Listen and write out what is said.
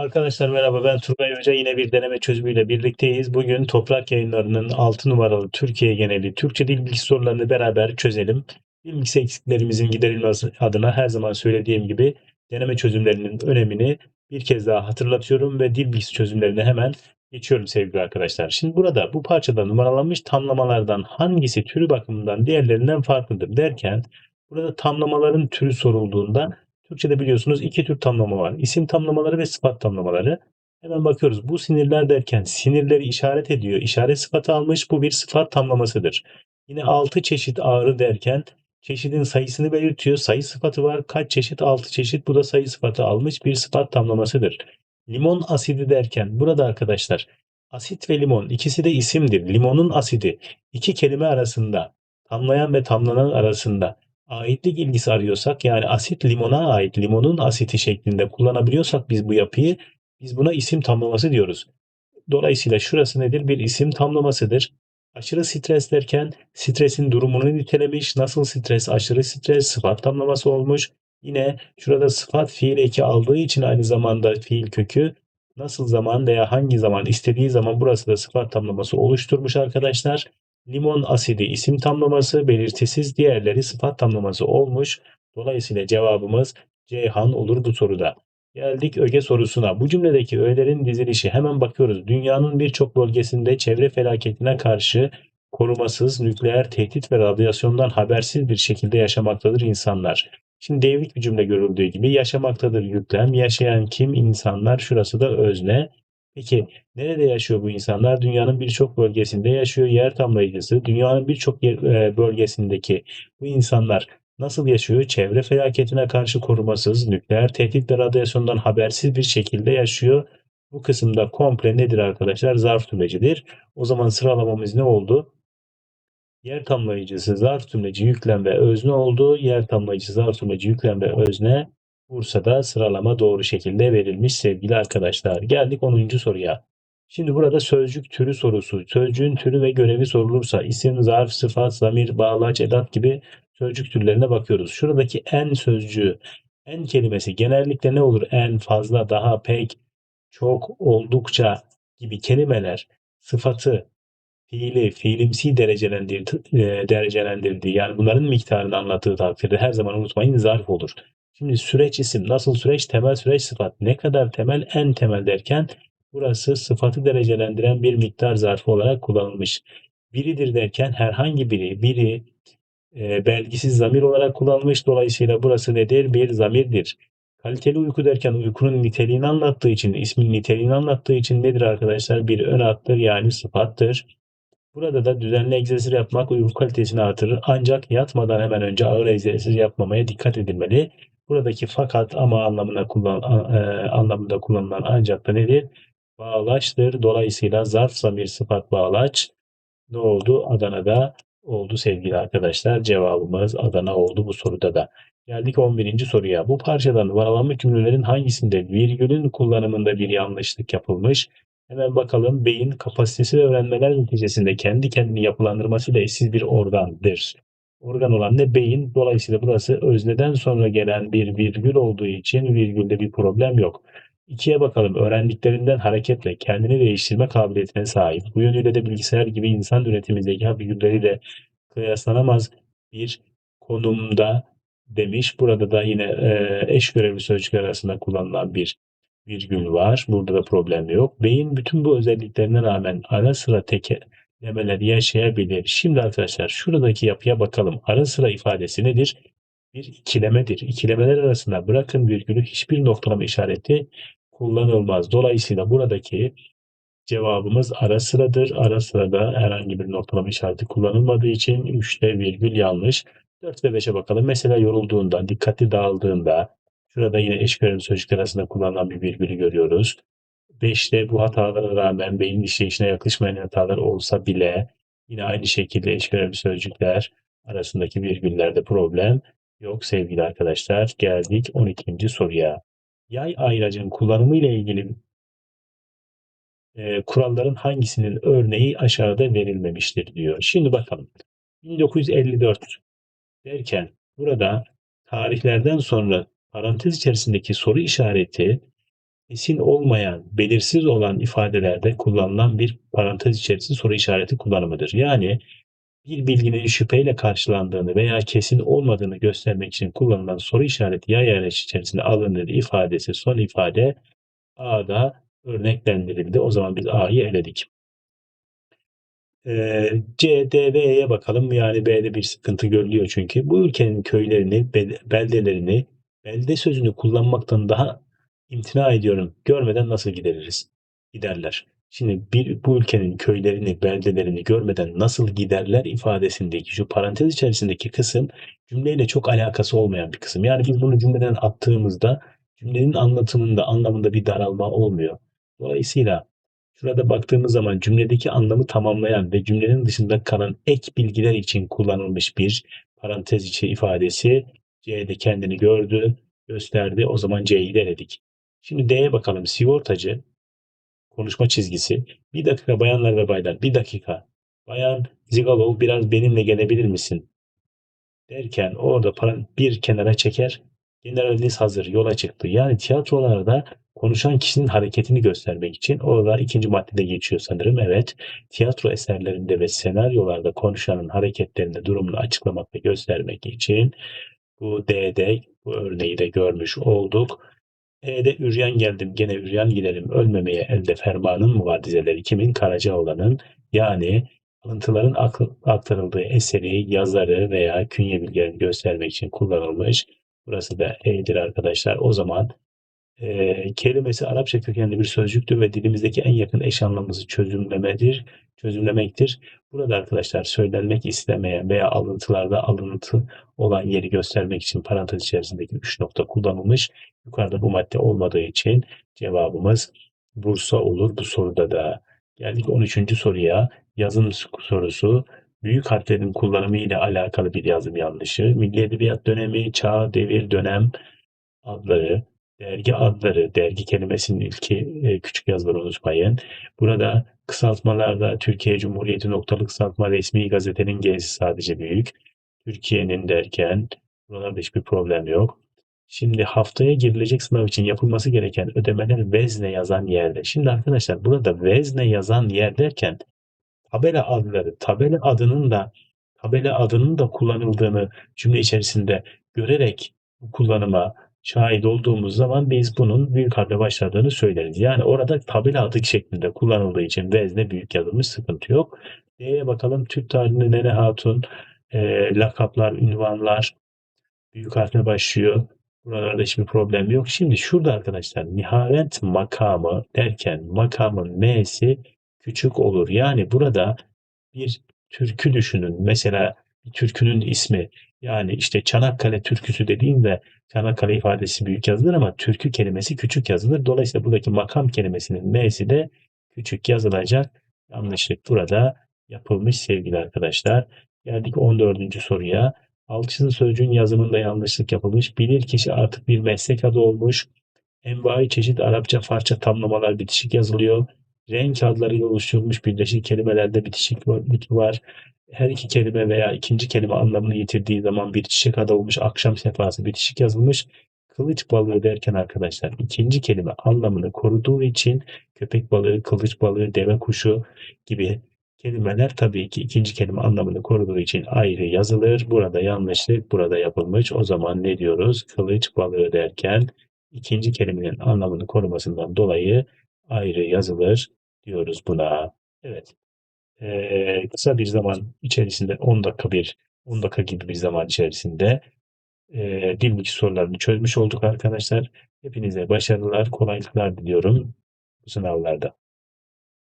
Arkadaşlar merhaba ben Turgay Hoca yine bir deneme çözümüyle birlikteyiz. Bugün Toprak Yayınları'nın 6 numaralı Türkiye geneli Türkçe dil bilgisi sorularını beraber çözelim. Dil bilgisi eksiklerimizin giderilmesi adına her zaman söylediğim gibi deneme çözümlerinin önemini bir kez daha hatırlatıyorum ve dil bilgisi çözümlerine hemen geçiyorum sevgili arkadaşlar. Şimdi burada bu parçada numaralanmış tamlamalardan hangisi türü bakımından diğerlerinden farklıdır derken burada tamlamaların türü sorulduğunda Türkçe'de biliyorsunuz iki tür tamlama var. İsim tamlamaları ve sıfat tamlamaları. Hemen bakıyoruz. Bu sinirler derken sinirleri işaret ediyor. İşaret sıfatı almış. Bu bir sıfat tamlamasıdır. Yine 6 çeşit ağrı derken çeşidin sayısını belirtiyor. Sayı sıfatı var. Kaç çeşit? 6 çeşit. Bu da sayı sıfatı almış bir sıfat tamlamasıdır. Limon asidi derken burada arkadaşlar asit ve limon ikisi de isimdir. Limonun asidi iki kelime arasında tamlayan ve tamlanan arasında aitlik ilgisi arıyorsak yani asit limona ait limonun asiti şeklinde kullanabiliyorsak biz bu yapıyı biz buna isim tamlaması diyoruz. Dolayısıyla şurası nedir? Bir isim tamlamasıdır. Aşırı stres derken stresin durumunu nitelemiş. Nasıl stres? Aşırı stres sıfat tamlaması olmuş. Yine şurada sıfat fiil eki aldığı için aynı zamanda fiil kökü nasıl zaman veya hangi zaman istediği zaman burası da sıfat tamlaması oluşturmuş arkadaşlar. Limon asidi isim tamlaması, belirtisiz diğerleri sıfat tamlaması olmuş. Dolayısıyla cevabımız Ceyhan olur bu soruda. Geldik öge sorusuna. Bu cümledeki öğelerin dizilişi hemen bakıyoruz. Dünyanın birçok bölgesinde çevre felaketine karşı korumasız, nükleer tehdit ve radyasyondan habersiz bir şekilde yaşamaktadır insanlar. Şimdi devrik bir cümle görüldüğü gibi yaşamaktadır yüklem, yaşayan kim insanlar, şurası da özne. Peki nerede yaşıyor bu insanlar? Dünyanın birçok bölgesinde yaşıyor. Yer tamlayıcısı. Dünyanın birçok e, bölgesindeki bu insanlar nasıl yaşıyor? Çevre felaketine karşı korumasız, nükleer tehdit ve radyasyondan habersiz bir şekilde yaşıyor. Bu kısımda komple nedir arkadaşlar? Zarf tümlecidir. O zaman sıralamamız ne oldu? Yer tamlayıcısı zarf tümleci yüklem ve özne oldu. Yer tamlayıcısı zarf tümleci yüklem ve özne Bursa'da sıralama doğru şekilde verilmiş sevgili arkadaşlar. Geldik 10. soruya. Şimdi burada sözcük türü sorusu. Sözcüğün türü ve görevi sorulursa isim, zarf, sıfat, zamir, bağlaç, edat gibi sözcük türlerine bakıyoruz. Şuradaki en sözcüğü, en kelimesi genellikle ne olur? En, fazla, daha, pek, çok, oldukça gibi kelimeler sıfatı, fiili, fiilimsi derecelendirdi, e, derecelendirdiği yani bunların miktarını anlattığı takdirde her zaman unutmayın zarf olur. Şimdi süreç isim nasıl süreç? Temel süreç sıfat. Ne kadar temel? En temel derken burası sıfatı derecelendiren bir miktar zarfı olarak kullanılmış. Biridir derken herhangi biri, biri e, belgisiz zamir olarak kullanılmış. Dolayısıyla burası nedir? Bir zamirdir. Kaliteli uyku derken uykunun niteliğini anlattığı için, ismin niteliğini anlattığı için nedir arkadaşlar? Bir ön attır yani sıfattır. Burada da düzenli egzersiz yapmak uyku kalitesini artırır. Ancak yatmadan hemen önce ağır egzersiz yapmamaya dikkat edilmeli. Buradaki fakat ama anlamına kullan, e, anlamında kullanılan ancak da nedir? Bağlaçtır. Dolayısıyla zarf zamir sıfat bağlaç ne oldu? Adana'da oldu sevgili arkadaşlar. Cevabımız Adana oldu bu soruda da. Geldik 11. soruya. Bu parçadan varalanmış cümlelerin hangisinde virgülün kullanımında bir yanlışlık yapılmış? Hemen bakalım. Beyin kapasitesi öğrenmeler neticesinde kendi kendini yapılandırmasıyla eşsiz bir organdır organ olan ne beyin. Dolayısıyla burası özneden sonra gelen bir virgül olduğu için virgülde bir problem yok. İkiye bakalım. Öğrendiklerinden hareketle kendini değiştirme kabiliyetine sahip. Bu yönüyle de bilgisayar gibi insan üretimi zeka virgülleriyle kıyaslanamaz bir konumda demiş. Burada da yine e, eş görevli sözcükler arasında kullanılan bir virgül var. Burada da problem yok. Beyin bütün bu özelliklerine rağmen ara sıra teke, demeler yaşayabilir. Şimdi arkadaşlar şuradaki yapıya bakalım. Ara sıra ifadesi nedir? Bir ikilemedir. İkilemeler arasında bırakın virgülü hiçbir noktalama işareti kullanılmaz. Dolayısıyla buradaki cevabımız ara sıradır. Ara sırada herhangi bir noktalama işareti kullanılmadığı için 3'te virgül yanlış. 4 ve 5'e bakalım. Mesela yorulduğunda, dikkatli dağıldığında, şurada yine eş sözcükler arasında kullanılan bir virgülü görüyoruz. 5'te bu hatalara rağmen beyin işleyişine yakışmayan hatalar olsa bile yine aynı şekilde eş görevli sözcükler arasındaki virgüllerde problem yok sevgili arkadaşlar. Geldik 12. soruya. Yay ayracın kullanımı ile ilgili e, kuralların hangisinin örneği aşağıda verilmemiştir diyor. Şimdi bakalım. 1954 derken burada tarihlerden sonra parantez içerisindeki soru işareti kesin olmayan, belirsiz olan ifadelerde kullanılan bir parantez içerisinde soru işareti kullanımıdır. Yani bir bilginin şüpheyle karşılandığını veya kesin olmadığını göstermek için kullanılan soru işareti ya yerleş içerisinde alınır ifadesi son ifade A'da örneklendirildi. O zaman biz A'yı eledik. Ee, C, D ve bakalım. Yani B'de bir sıkıntı görülüyor çünkü. Bu ülkenin köylerini, beldelerini, belde sözünü kullanmaktan daha imtina ediyorum. Görmeden nasıl gideririz? Giderler. Şimdi bir, bu ülkenin köylerini, beldelerini görmeden nasıl giderler ifadesindeki şu parantez içerisindeki kısım cümleyle çok alakası olmayan bir kısım. Yani biz bunu cümleden attığımızda cümlenin anlatımında, anlamında bir daralma olmuyor. Dolayısıyla şurada baktığımız zaman cümledeki anlamı tamamlayan ve cümlenin dışında kalan ek bilgiler için kullanılmış bir parantez içi ifadesi C'de kendini gördü, gösterdi. O zaman C'yi denedik. Şimdi D'ye bakalım. Sigortacı konuşma çizgisi. Bir dakika bayanlar ve baylar. Bir dakika. Bayan Zigalov biraz benimle gelebilir misin? Derken orada bir kenara çeker. Generaliniz hazır yola çıktı. Yani tiyatrolarda konuşan kişinin hareketini göstermek için orada ikinci maddede geçiyor sanırım. Evet. Tiyatro eserlerinde ve senaryolarda konuşanın hareketlerini, durumunu açıklamak ve göstermek için bu D'de bu örneği de görmüş olduk. E'de üryan geldim gene üryan giderim ölmemeye elde fermanın mı var dizeleri kimin Karacaoğlan'ın yani alıntıların aktarıldığı eseri, yazarı veya künye bilgilerini göstermek için kullanılmış. Burası da E'dir arkadaşlar. O zaman e, kelimesi Arapça kökenli bir sözcüktür ve dilimizdeki en yakın eş anlamımızı çözümlemedir, çözümlemektir. Burada arkadaşlar söylenmek istemeyen veya alıntılarda alıntı olan yeri göstermek için parantez içerisindeki üç nokta kullanılmış. Yukarıda bu madde olmadığı için cevabımız Bursa olur bu soruda da. Geldik 13. soruya. Yazım sorusu. Büyük harflerin kullanımı ile alakalı bir yazım yanlışı. Milli Edebiyat dönemi, çağ, devir, dönem adları, dergi adları, dergi kelimesinin ilki e, küçük yazıları unutmayın. Burada kısaltmalarda Türkiye Cumhuriyeti noktalı kısaltma resmi gazetenin G'si sadece büyük. Türkiye'nin derken buralarda hiçbir problem yok. Şimdi haftaya girilecek sınav için yapılması gereken ödemeler vezne yazan yerde. Şimdi arkadaşlar burada vezne yazan yer derken tabela adları, tabela adının da tabela adının da kullanıldığını cümle içerisinde görerek bu kullanıma şahit olduğumuz zaman biz bunun büyük harfle başladığını söyleriz. Yani orada tabela adı şeklinde kullanıldığı için vezne büyük yazılmış sıkıntı yok. D'ye bakalım Türk tarihinde Nene Hatun, e, lakaplar, ünvanlar büyük harfle başlıyor. Buralarda hiçbir problem yok. Şimdi şurada arkadaşlar nihavent makamı derken makamın n'si küçük olur. Yani burada bir türkü düşünün. Mesela bir türkünün ismi yani işte Çanakkale türküsü dediğimde Çanakkale ifadesi büyük yazılır ama türkü kelimesi küçük yazılır. Dolayısıyla buradaki makam kelimesinin n'si de küçük yazılacak. Yanlışlık burada yapılmış sevgili arkadaşlar. Geldik 14. soruya. Alçızın sözcüğün yazımında yanlışlık yapılmış. Bilir kişi artık bir meslek adı olmuş. Envai çeşit Arapça farça tamlamalar bitişik yazılıyor. Renk adlarıyla oluşturulmuş birleşik kelimelerde bitişik var. Her iki kelime veya ikinci kelime anlamını yitirdiği zaman bir çiçek adı olmuş. Akşam sefası bitişik yazılmış. Kılıç balığı derken arkadaşlar ikinci kelime anlamını koruduğu için köpek balığı, kılıç balığı, deve kuşu gibi Kelimeler tabii ki ikinci kelime anlamını koruduğu için ayrı yazılır. Burada yanlışlık burada yapılmış. O zaman ne diyoruz? Kılıç balığı derken ikinci kelimenin anlamını korumasından dolayı ayrı yazılır diyoruz buna. Evet. Ee, kısa bir zaman içerisinde 10 dakika bir 10 dakika gibi bir zaman içerisinde e, dil bilgi sorularını çözmüş olduk arkadaşlar. Hepinize başarılar, kolaylıklar diliyorum bu sınavlarda.